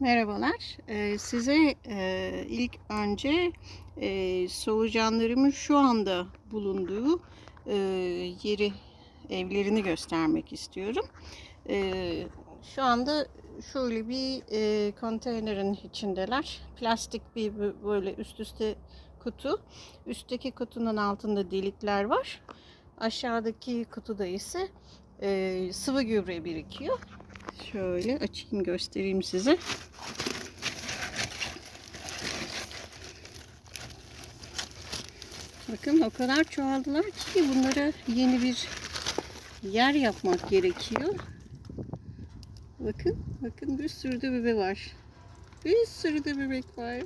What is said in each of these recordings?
Merhabalar. Ee, size e, ilk önce e, solucanlarımın şu anda bulunduğu e, yeri, evlerini göstermek istiyorum. E, şu anda şöyle bir e, konteynerin içindeler. Plastik bir bö- böyle üst üste kutu. Üstteki kutunun altında delikler var. Aşağıdaki kutuda ise e, sıvı gübre birikiyor. Şöyle açayım göstereyim size. Bakın o kadar çoğaldılar ki bunlara yeni bir yer yapmak gerekiyor. Bakın, bakın bir sürü de bebe var. Bir sürü de bebek var.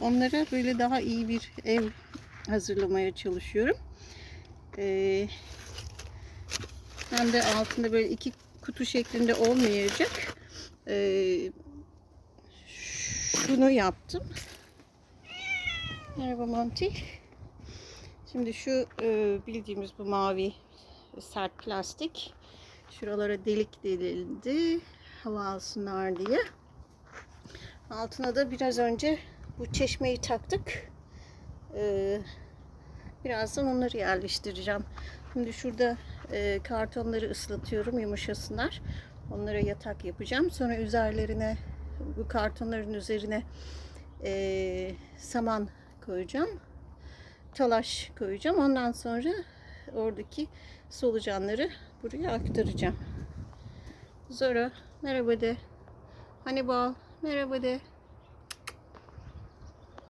Onlara böyle daha iyi bir ev hazırlamaya çalışıyorum. Ee, hem de altında böyle iki kutu şeklinde olmayacak. Ee, şunu yaptım. Merhaba Monty. Şimdi şu e, bildiğimiz bu mavi sert plastik. Şuralara delik delildi. Hava alsınlar diye. Altına da biraz önce bu çeşmeyi taktık. Ee, birazdan onları yerleştireceğim. Şimdi şurada e, kartonları ıslatıyorum yumuşasınlar. Onlara yatak yapacağım. Sonra üzerlerine bu kartonların üzerine e, saman koyacağım. Talaş koyacağım. Ondan sonra oradaki solucanları buraya aktaracağım. Zora merhaba de. Hannibal merhaba de.